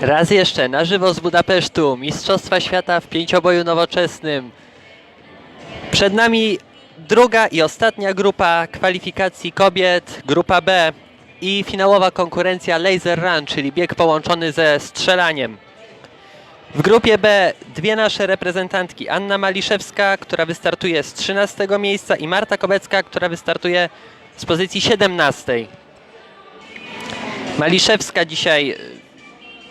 Raz jeszcze na żywo z Budapesztu, Mistrzostwa Świata w pięcioboju nowoczesnym. Przed nami druga i ostatnia grupa kwalifikacji kobiet, grupa B i finałowa konkurencja Laser Run, czyli bieg połączony ze strzelaniem. W grupie B dwie nasze reprezentantki, Anna Maliszewska, która wystartuje z 13 miejsca i Marta Kobecka, która wystartuje z pozycji 17. Maliszewska dzisiaj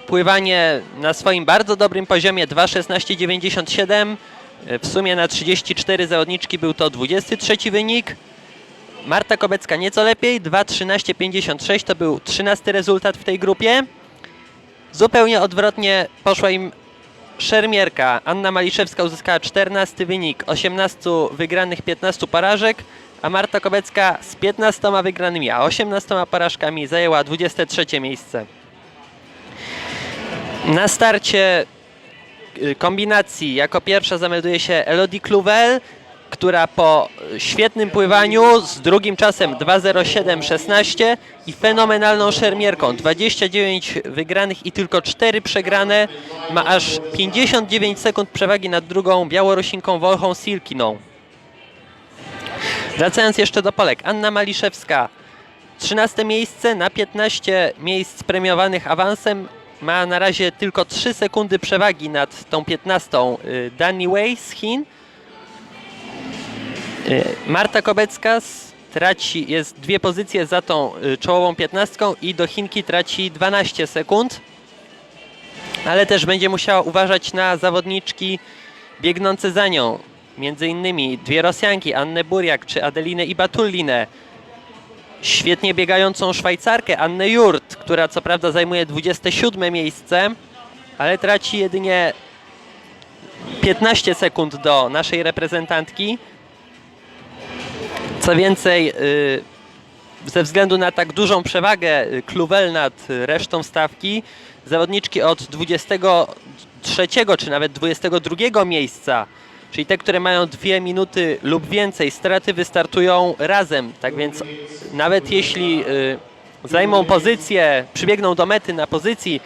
pływanie na swoim bardzo dobrym poziomie 2.16.97. W sumie na 34 zawodniczki był to 23 wynik. Marta Kobecka nieco lepiej, 2.13.56 to był 13 rezultat w tej grupie. Zupełnie odwrotnie poszła im szermierka. Anna Maliszewska uzyskała 14 wynik, 18 wygranych, 15 porażek, a Marta Kobecka z 15 wygranymi, a 18 porażkami zajęła 23 miejsce. Na starcie y, kombinacji jako pierwsza zamelduje się Elodie Kluvel, która po świetnym pływaniu z drugim czasem 2.07.16 i fenomenalną szermierką 29 wygranych i tylko 4 przegrane ma aż 59 sekund przewagi nad drugą Białorusinką Wolchą Silkiną. Wracając jeszcze do Polek, Anna Maliszewska 13 miejsce na 15 miejsc premiowanych awansem ma na razie tylko 3 sekundy przewagi nad tą 15 y, Danny Way z Chin. Y, Marta Kobecka traci, jest dwie pozycje za tą y, czołową 15 i do Chinki traci 12 sekund. Ale też będzie musiała uważać na zawodniczki biegnące za nią. Między innymi dwie Rosjanki, Annę Buriak czy Adelinę Ibatullinę świetnie biegającą Szwajcarkę Annę Jurt, która co prawda zajmuje 27 miejsce, ale traci jedynie 15 sekund do naszej reprezentantki. Co więcej, y, ze względu na tak dużą przewagę y, Kluwel nad resztą stawki, zawodniczki od 23 czy nawet 22 miejsca, czyli te, które mają dwie minuty lub więcej straty, wystartują razem. Tak więc nawet jeśli y, zajmą pozycję, przybiegną do mety na pozycji,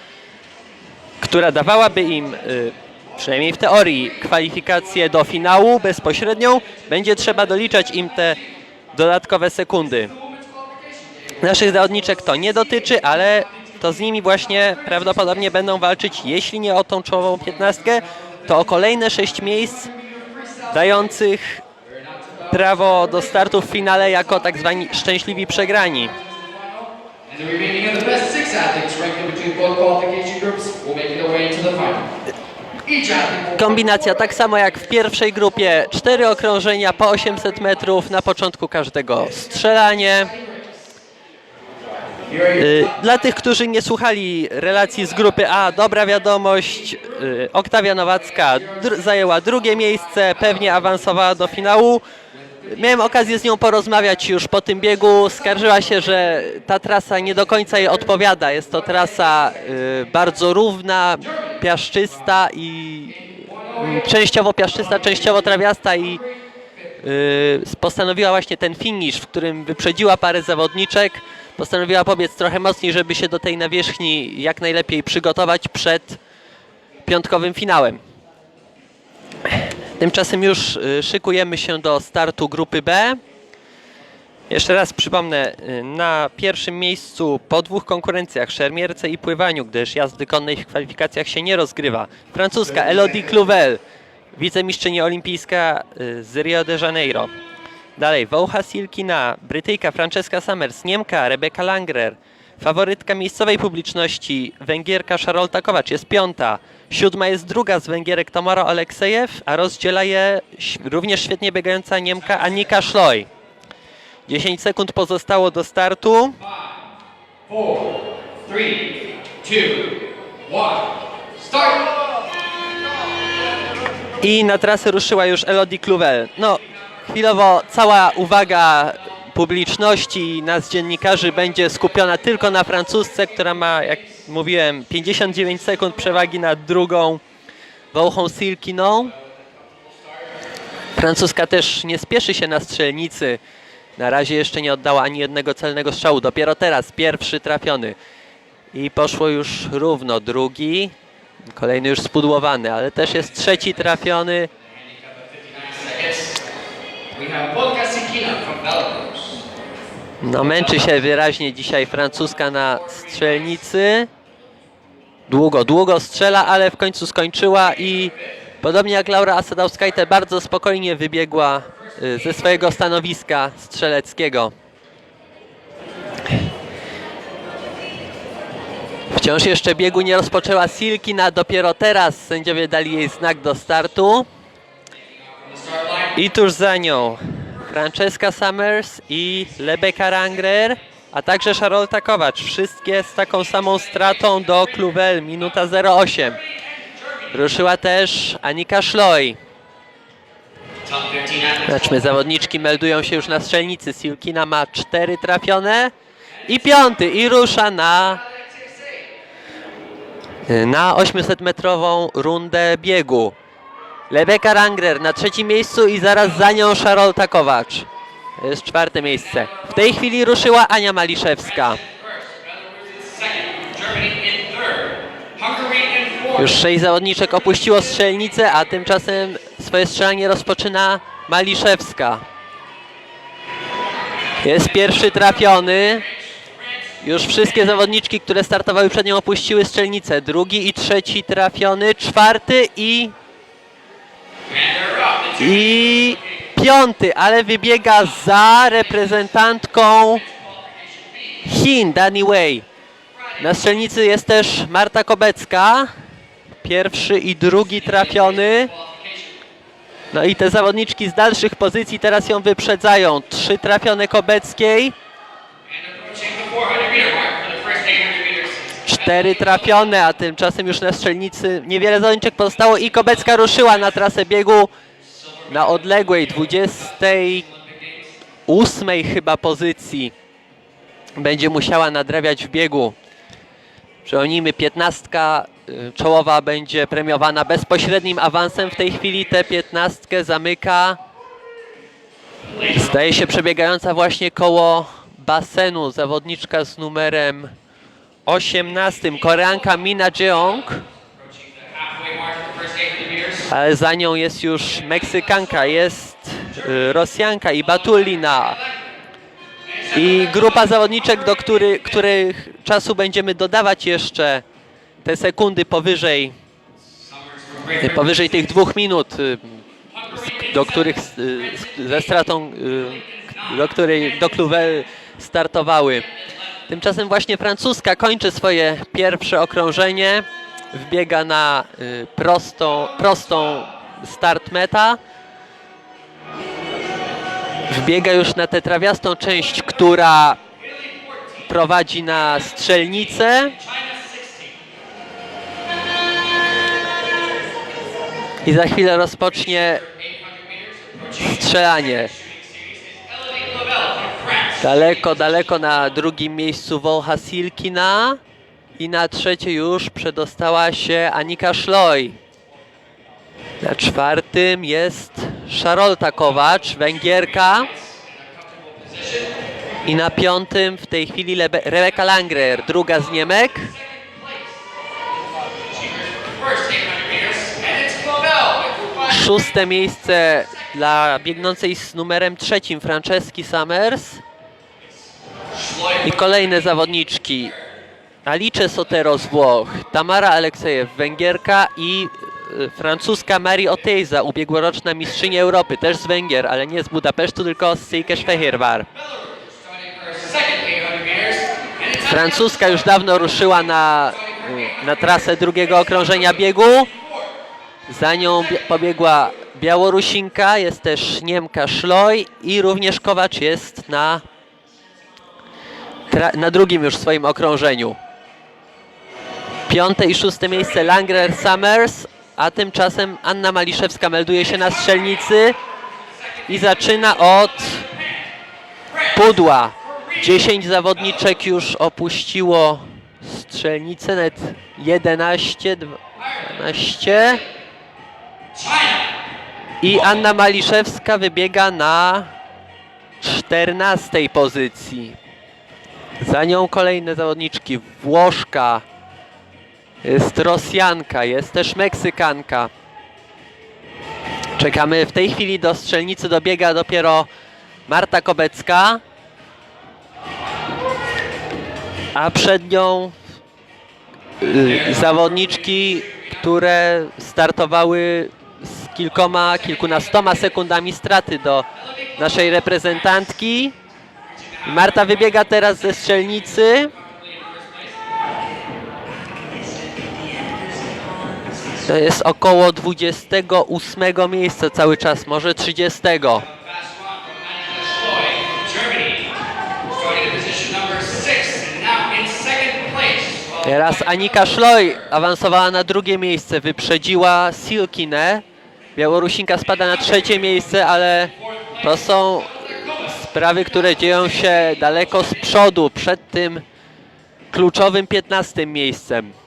która dawałaby im, y, przynajmniej w teorii, kwalifikację do finału bezpośrednią, będzie trzeba doliczać im te dodatkowe sekundy. Naszych zawodniczek to nie dotyczy, ale to z nimi właśnie prawdopodobnie będą walczyć, jeśli nie o tą czołową piętnastkę, to o kolejne sześć miejsc dających prawo do startu w finale jako tak zwani szczęśliwi przegrani. Kombinacja tak samo jak w pierwszej grupie, cztery okrążenia po 800 metrów, na początku każdego strzelanie. Y, Dla tych, którzy nie słuchali relacji z grupy A, dobra wiadomość, y, Oktawia Nowacka dr- zajęła drugie miejsce, pewnie awansowała do finału. Miałem okazję z nią porozmawiać już po tym biegu. Skarżyła się, że ta trasa nie do końca jej odpowiada. Jest to trasa y, bardzo równa, piaszczysta i mm, częściowo piaszczysta, częściowo trawiasta i postanowiła właśnie ten finish, w którym wyprzedziła parę zawodniczek. Postanowiła pobiec trochę mocniej, żeby się do tej nawierzchni jak najlepiej przygotować przed piątkowym finałem. Tymczasem już y, szykujemy się do startu grupy B. Jeszcze raz przypomnę, y, na pierwszym miejscu po dwóch konkurencjach, szermierce i pływaniu, gdyż jazdy konnej w kwalifikacjach się nie rozgrywa. Francuska Elodie Clouvel, wicemistrzyni olimpijska y, z Rio de Janeiro. Dalej, Woucha Silkina, Brytyjka Francesca Summers, Niemka Rebecca Langrer, faworytka miejscowej publiczności Węgierka Szarolta Kowacz jest piąta, siódma jest druga z Węgierek Tamara Aleksejew, a rozdziela je również świetnie biegająca Niemka Annika Szloj. 10 sekund pozostało do startu. four, three, two, one. Start! I na trasę ruszyła już Elodie Clouvel. No, chwilowo cała uwaga publiczności i nas dziennikarzy będzie skupiona tylko na francusce, która ma, jak mówiłem, 59 sekund przewagi nad drugą Wąchą Silkiną. Francuska też nie spieszy się na strzelnicy. Na razie jeszcze nie oddała ani jednego celnego strzału. Dopiero teraz pierwszy trafiony. I poszło już równo. Drugi, kolejny już spudłowany, ale też jest trzeci trafiony. No męczy się wyraźnie dzisiaj francuska na strzelnicy. Długo, długo strzela, ale w końcu skończyła i podobnie jak Laura Asadowskajte bardzo spokojnie wybiegła y, ze swojego stanowiska strzeleckiego. Wciąż jeszcze biegu nie rozpoczęła Silkina, dopiero teraz sędziowie dali jej znak do startu. I tuż za nią Francesca Summers i Rebecca Rangrer, a także Charolta Kowacz. Wszystkie z taką samą stratą do Kluwel, minuta 08. Ruszyła też Anika Szloj. Top 15 athletes. Zobaczmy, zawodniczki meldują się już na strzelnicy. Silkina ma cztery trafione i piąty i rusza na na 800-metrową rundę biegu. Rebecca Rangrer na trzecim miejscu i zaraz za nią Charolta Kowacz. To jest czwarte miejsce. W tej chwili ruszyła Ania Maliszewska. Już sześć zawodniczek opuściło strzelnicę, a tymczasem swoje strzelanie rozpoczyna Maliszewska. Jest pierwszy trafiony. Już wszystkie zawodniczki, które startowały przed nią opuściły strzelnicę. Drugi i trzeci trafiony. Czwarty i, i piąty, ale wybiega za reprezentantką Chin, Dani Wei. Na strzelnicy jest też Marta Kobecka. Pierwszy i drugi trafiony. No i te zawodniczki z dalszych pozycji teraz ją wyprzedzają. Trzy trafione Kobeckiej, and approaching the 400 meter mark for the first 800 meters. cztery trafione, a tymczasem już na strzelnicy niewiele zawodniczek pozostało i Kobecka ruszyła na trasę biegu na odległej 28 chyba pozycji. Będzie musiała nadrabiać w biegu. Przypomnijmy, piętnastka y, czołowa będzie premiowana bezpośrednim awansem. W tej chwili tę piętnastkę zamyka Zdaje się przebiegająca właśnie koło basenu zawodniczka z numerem 18, Koreanka Mina Jeong, za nią jest już Meksykanka, jest y, Rosjanka i Batulina. I grupa zawodniczek, do który, których czasu będziemy dodawać jeszcze te sekundy powyżej, Britain. powyżej tych dwóch minut, y, do których y, ze stratą, y, do której do Kluwel startowały. Tymczasem właśnie francuska kończy swoje pierwsze okrążenie, wbiega na y, prostą, prostą start meta. Wbiega już na tę trawiastą część, która prowadzi na strzelnicę. I za chwilę rozpocznie strzelanie. Daleko, daleko na drugim miejscu Wolcha Silkina i na trzecie już przedostała się Anika Szloj. Na czwartym jest Szarolta Kowacz, Węgierka. I na piątym w tej chwili Lebe- Rebeka Langrer, druga z Niemek. First 800 meters. And it's Clavel with group five. Szóste miejsce dla biegnącej z numerem trzecim Franceski Summers. I kolejne zawodniczki. Alice Sotero z Włoch, Tamara Aleksejew, Węgierka i y, francuska Marie Oteiza, ubiegłoroczna mistrzyni Europy, też z Węgier, ale nie z Budapesztu, tylko z Szwehirwar. Starting for a second 800 meters. And it's Francuska już dawno ruszyła na, y, na trasę drugiego okrążenia biegu. Za nią bie- pobiegła Białorusinka, jest też Niemka Szloj i również Kowacz jest na, na drugim już swoim okrążeniu. Piąte i szóste miejsce Langrer Summers, a tymczasem Anna Maliszewska melduje się na strzelnicy i zaczyna od pudła. 10 zawodniczek już opuściło strzelnicę, nawet 11, 12 China. i Anna Maliszewska wybiega na 14 pozycji. Za nią kolejne zawodniczki. Włoszka, jest Rosjanka, jest też Meksykanka. Czekamy w tej chwili do strzelnicy dobiega dopiero Marta Kobecka. A przed nią y, zawodniczki, które startowały z kilkoma, kilkunastoma sekundami straty do naszej reprezentantki. Marta wybiega teraz ze strzelnicy. To jest około 28 miejsca cały czas, może 30. Fast walk from Annika Schloy, Germany. Starting in position number six and now in second place. Well, Teraz Anika Szloj awansowała na drugie miejsce, wyprzedziła Silkinę. Białorusinka spada na trzecie miejsce, ale to są sprawy, które dzieją się daleko z przodu, przed tym kluczowym 15 miejscem.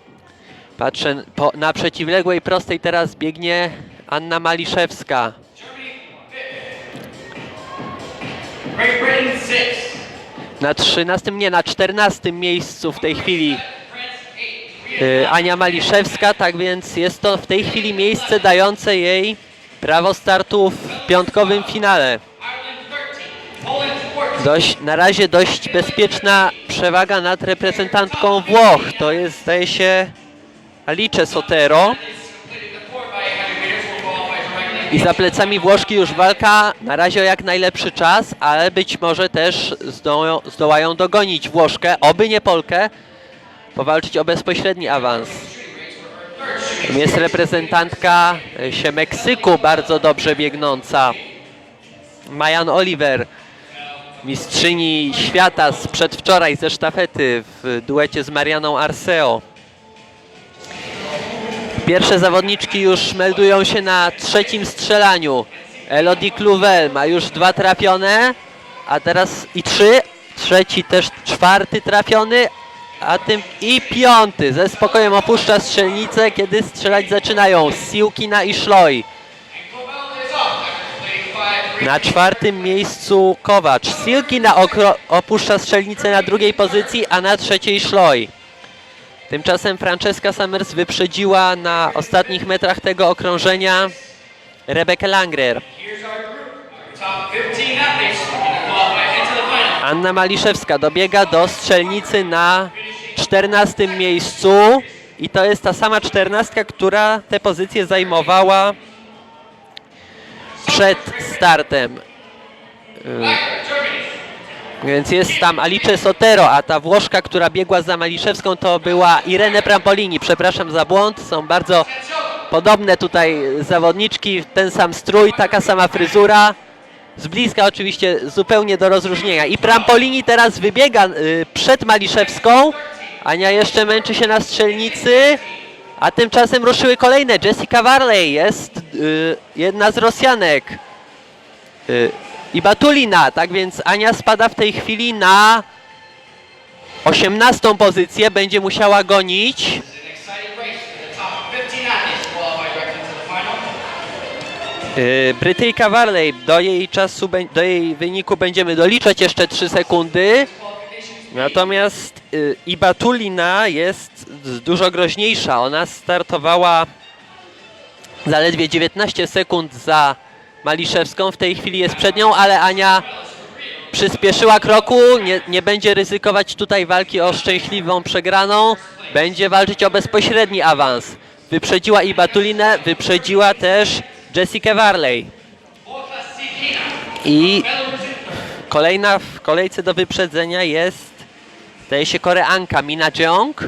Patrzę po, na przeciwległej prostej teraz biegnie Anna Maliszewska. Na 13, nie, na 14 miejscu w tej chwili y, Ania Maliszewska, tak więc jest to w tej chwili miejsce dające jej prawo startu w piątkowym finale. Ireland 13. Poland 14. Dość, na razie dość bezpieczna przewaga nad reprezentantką Włoch. To jest, zdaje się, Alice Sotero. Completing the 4 by 800 meters will qualify directly. I za plecami Włoszki już walka na razie o jak najlepszy czas, ale być może też zdołają, zdołają dogonić Włoszkę, oby nie Polkę, powalczyć o bezpośredni awans. Jest reprezentantka się Meksyku bardzo dobrze biegnąca. Majan Oliver, mistrzyni świata z przedwczoraj ze sztafety w duecie z Marianą Arceo. Pierwsze zawodniczki już meldują się na trzecim strzelaniu. Elodie Kluvel ma już dwa trafione, a teraz i trzy. Trzeci też czwarty trafiony, a tym i piąty. Ze spokojem opuszcza strzelnicę, kiedy strzelać zaczynają Siłkina i Szloj. Cobell is off after completing 5 Na czwartym miejscu Kowacz. Silkina opuszcza strzelnicę na drugiej pozycji, a na trzeciej Szloj. Tymczasem Francesca Summers wyprzedziła na ostatnich metrach tego okrążenia Rebekę Langrer. Here's our group. Our top 15 athletes looking to qualify into the final. Anna Maliszewska dobiega do strzelnicy na 14 miejscu i to jest ta sama czternastka, która tę pozycję zajmowała przed startem. Więc jest tam Alice Sotero, a ta Włoszka, która biegła za Maliszewską to była Irene Prampolini. Przepraszam za błąd, są bardzo podobne tutaj zawodniczki, ten sam strój, taka sama fryzura. Z bliska oczywiście zupełnie do rozróżnienia. I Prampolini teraz wybiega y, przed Maliszewską. Ania jeszcze męczy się na strzelnicy. A tymczasem ruszyły kolejne. Jessica Varley jest y, jedna z Rosjanek. Y, i Batulina, tak więc Ania spada w tej chwili na 18 pozycję, będzie musiała gonić. This is an exciting race for the top 15 athletes to qualify directly into the final. Yy, Brytyjka Varley, do jej czasu, do jej wyniku będziemy doliczać jeszcze 3 sekundy. Natomiast yy, i Batulina jest dużo groźniejsza. Ona startowała zaledwie 19 sekund za Maliszewską. W tej chwili jest przed nią, ale Ania przyspieszyła kroku. Nie, nie będzie ryzykować tutaj walki o szczęśliwą przegraną. Będzie walczyć o bezpośredni awans. Wyprzedziła i Batulinę, wyprzedziła też Jessica Varley. I kolejna w kolejce do wyprzedzenia jest, zdaje się, Koreanka Mina Jeong.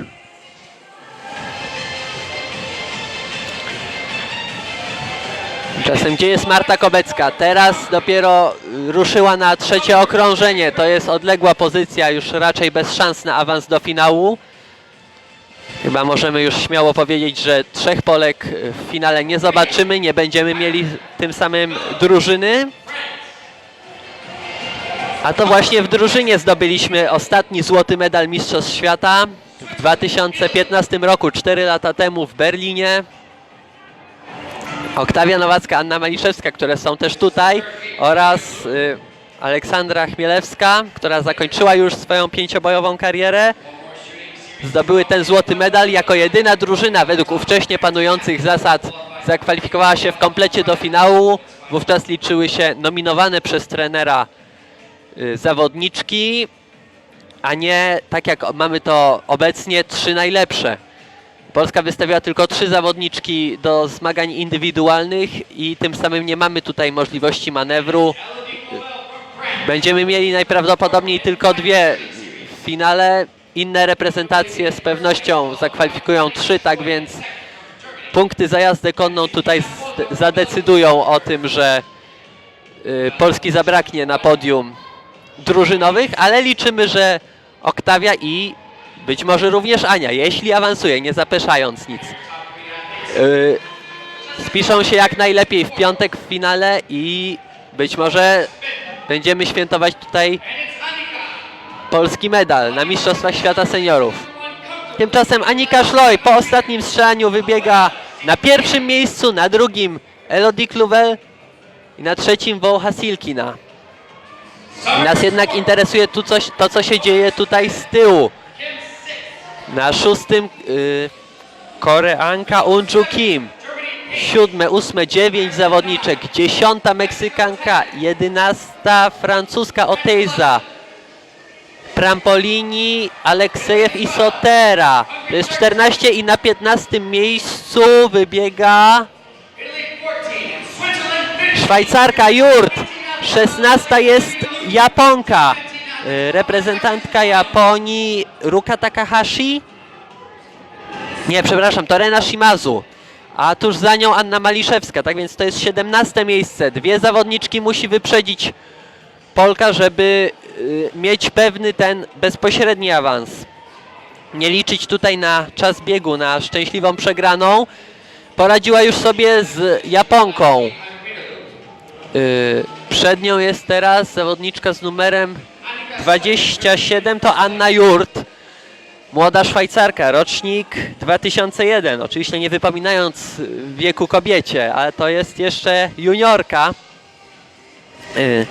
Czasem gdzie jest Marta Kobecka? Teraz dopiero ruszyła na trzecie okrążenie. To jest odległa pozycja, już raczej bez szans na awans do finału. Chyba możemy już śmiało powiedzieć, że trzech Polek w finale nie zobaczymy. Nie będziemy mieli tym samym drużyny. A to właśnie w drużynie zdobyliśmy ostatni złoty medal Mistrzostw Świata w 2015 roku, 4 lata temu w Berlinie. Oktawia Nowacka, Anna Maliszewska, które są też tutaj oraz y, Aleksandra Chmielewska, która zakończyła już swoją pięciobojową karierę. Zdobyły ten złoty medal jako jedyna drużyna według ówcześnie panujących zasad zakwalifikowała się w komplecie do finału. Wówczas liczyły się nominowane przez trenera y, zawodniczki, a nie tak jak mamy to obecnie trzy najlepsze. Polska wystawiła tylko trzy zawodniczki do zmagań indywidualnych i tym samym nie mamy tutaj możliwości manewru. Będziemy mieli najprawdopodobniej tylko dwie w finale. Inne reprezentacje z pewnością zakwalifikują trzy, tak więc punkty za jazdę konną tutaj zadecydują o tym, że y, Polski zabraknie na podium drużynowych, ale liczymy, że Oktawia i być może również Ania, jeśli awansuje, nie zapeszając nic. Yy, spiszą się jak najlepiej w piątek w finale i być może będziemy świętować tutaj polski medal na Mistrzostwach Świata Seniorów. Tymczasem Anika Szloj po ostatnim strzelaniu wybiega na pierwszym miejscu, na drugim Elodie Kluwel i na trzecim Wołcha Silkina. Nas jednak interesuje tu coś, to, co się dzieje tutaj z tyłu. Na szóstym y, Koreanka Unju Kim. Siódme, ósme, dziewięć zawodniczek. Dziesiąta Meksykanka. Jedenasta francuska Oteiza. Prampolini, Aleksejew i Sotera. To jest 14 i na 15 miejscu wybiega Szwajcarka Jurt. 16 jest Japonka. Y, Reprezentantka Japonii Ruka Takahashi. Nie, przepraszam, to Rena Shimazu. A tuż za nią Anna Maliszewska, tak więc to jest 17 miejsce. Dwie zawodniczki musi wyprzedzić Polka, żeby y, mieć pewny ten bezpośredni awans. Nie liczyć tutaj na czas biegu, na szczęśliwą przegraną. Poradziła już sobie z Japonką. Y, przed nią jest teraz zawodniczka z numerem 27, to Anna Jurt. Młoda Szwajcarka, rocznik 2001. Oczywiście nie wypominając y, wieku kobiecie, ale to jest jeszcze juniorka. Y,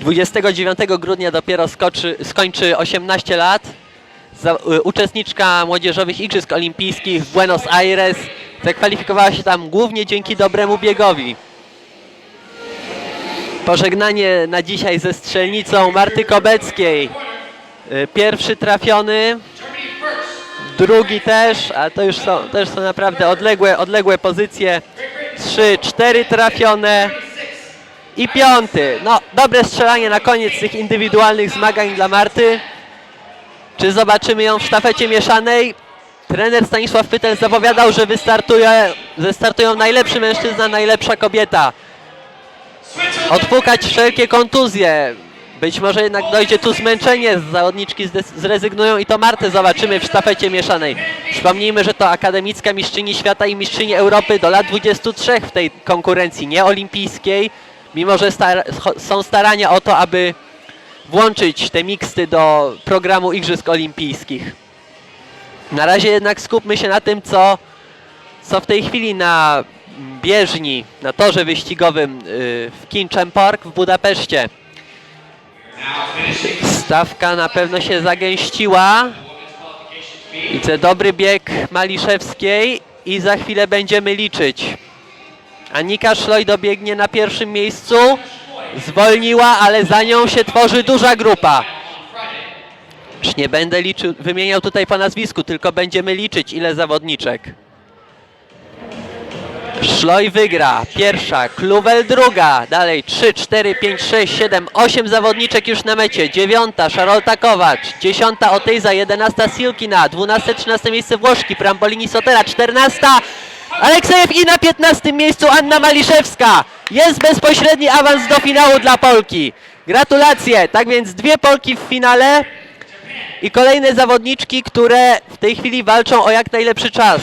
29 grudnia dopiero skoczy, skończy 18 lat. Za, y, uczestniczka Młodzieżowych Igrzysk Olimpijskich w Buenos Aires. Zakwalifikowała się tam głównie dzięki dobremu biegowi. Pożegnanie na dzisiaj ze strzelnicą Marty Kobeckiej. Y, Pierwszy trafiony, drugi też, a to już są, już są naprawdę odległe, odległe pozycje. Trzy, cztery trafione i piąty. No, dobre strzelanie na koniec tych indywidualnych zmagań dla Marty. Czy zobaczymy ją w sztafecie mieszanej? Trener Stanisław Pytel zapowiadał, że wystartuje, wystartują najlepszy mężczyzna, najlepsza kobieta. Odpukać wszelkie kontuzje. Być może jednak dojdzie tu zmęczenie, zawodniczki zrezygnują i to Martę zobaczymy w sztafecie mieszanej. Przypomnijmy, że to akademicka mistrzyni świata i mistrzyni Europy do lat 23 w tej konkurencji, nie olimpijskiej. Mimo, że star- są starania o to, aby włączyć te miksty do programu Igrzysk Olimpijskich. Na razie jednak skupmy się na tym, co, co w tej chwili na bieżni, na torze wyścigowym y, w Kinchem Park w Budapeszcie. Stawka na pewno się zagęściła. Widzę dobry bieg Maliszewskiej i za chwilę będziemy liczyć. Anika Szloj dobiegnie na pierwszym miejscu. Zwolniła, ale za nią się tworzy duża grupa. Już nie będę liczył, wymieniał tutaj po nazwisku, tylko będziemy liczyć ile zawodniczek. Szloj wygra. Pierwsza, Kluwel druga. Dalej 3, 4, 5, 6, 7, 8 zawodniczek już na mecie. Dziewiąta, Szarolta Kowacz. Dziesiąta, Otejza. Jedenasta, Silkina. Dwunaste, trzynaste miejsce Włoszki. Prambolini Sotera. Czternasta, Aleksejew i na 15 miejscu Anna Maliszewska. Jest bezpośredni awans do finału dla Polki. Gratulacje. Tak więc dwie Polki w finale i kolejne zawodniczki, które w tej chwili walczą o jak najlepszy czas.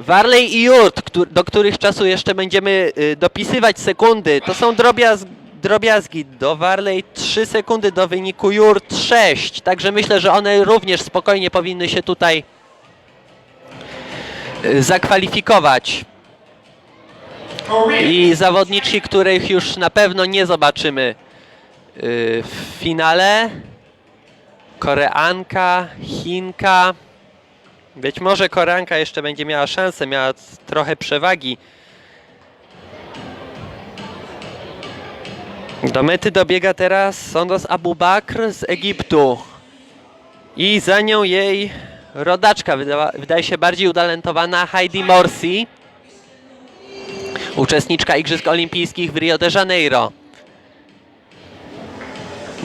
Warley i Jurt, do których czasu jeszcze będziemy y, dopisywać sekundy. To są drobiazg, drobiazgi. Do Warley 3 sekundy, do wyniku Jurt 6. Także myślę, że one również spokojnie powinny się tutaj y, zakwalifikować. I zawodniczki, których już na pewno nie zobaczymy w finale Koreanka, Chinka. Być może Koreanka jeszcze będzie miała szansę, miała trochę przewagi. Do mety dobiega teraz Sondos Abu Bakr z Egiptu. I za nią jej rodaczka, wydała, wydaje się bardziej utalentowana Heidi Morsi, uczestniczka Igrzysk Olimpijskich w Rio de Janeiro.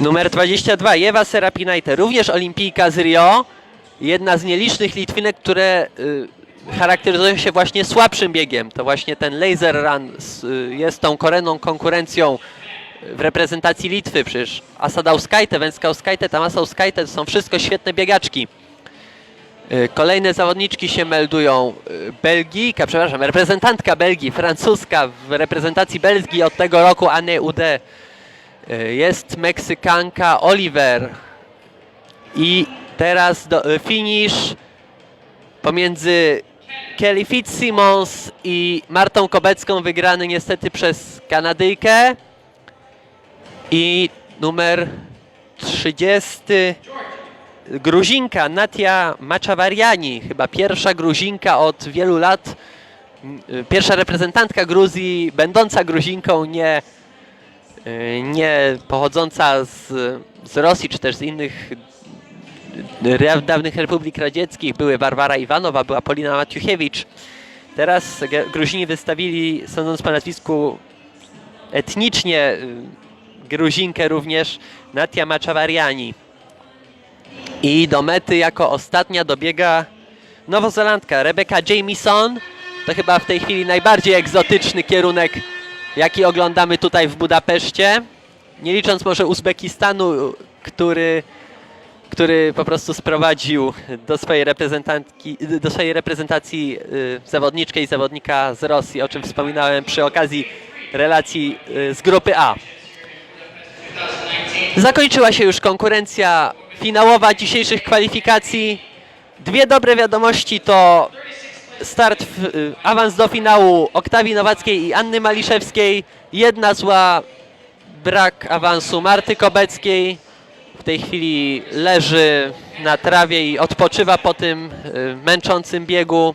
Numer 22, Jewa Serapinaite, również olimpijka z Rio. Jedna z nielicznych Litwinek, które y, charakteryzują się właśnie słabszym biegiem. To właśnie ten laser run y, jest tą korenną konkurencją w reprezentacji Litwy. Przecież Asadauskaite, Węskauskaite, Tamasauskaite to są wszystko świetne biegaczki. Y, Kolejne zawodniczki się meldują. Y, Belgijka, przepraszam, reprezentantka Belgii, francuska w reprezentacji Belgii od tego roku Anne Ude. Y, Jest Meksykanka Oliver. I teraz do, y, finish pomiędzy Kelly Fitzsimmons i Martą Kobecką wygrany niestety przez Kanadyjkę. I numer 30 Gruzinka Natia Maczawariani, chyba pierwsza Gruzinka od wielu lat, y, pierwsza reprezentantka Gruzji, będąca Gruzinką, nie, y, nie pochodząca z, z Rosji czy też z innych dawnych republik radzieckich. Były Barbara Iwanowa, była Polina Matiuchiewicz. Teraz Gruzini wystawili, sądząc po nazwisku, etnicznie y, Gruzinkę również, Natia Maczawariani. I do mety jako ostatnia dobiega Nowozelandka Rebecca Jamieson. To chyba w tej chwili najbardziej egzotyczny kierunek, jaki oglądamy tutaj w Budapeszcie. Nie licząc może Uzbekistanu, który, który po prostu sprowadził do swojej, reprezentantki, do swojej reprezentacji y, zawodniczkę i zawodnika z Rosji, o czym wspominałem przy okazji relacji y, z grupy A. Zakończyła się już konkurencja finałowa dzisiejszych kwalifikacji. Dwie dobre wiadomości to start, w, y, awans do finału Oktawii Nowackiej i Anny Maliszewskiej. Jedna zła, brak awansu Marty Kobeckiej. Tej chwili leży na trawie i odpoczywa po tym y, męczącym biegu.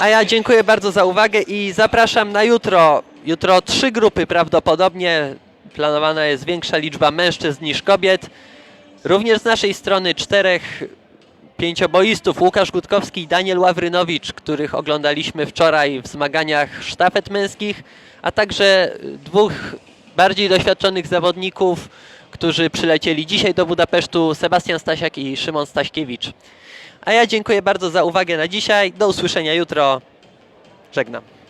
A ja dziękuję bardzo za uwagę i zapraszam na jutro. Jutro trzy grupy prawdopodobnie. Planowana jest większa liczba mężczyzn niż kobiet. Również z naszej strony czterech pięcioboistów. Łukasz Gutkowski i Daniel Ławrynowicz, których oglądaliśmy wczoraj w zmaganiach sztafet męskich, a także dwóch bardziej doświadczonych zawodników, którzy przylecieli dzisiaj do Budapesztu, Sebastian Stasiak i Szymon Staśkiewicz. A ja dziękuję bardzo za uwagę na dzisiaj. Do usłyszenia jutro. Żegnam.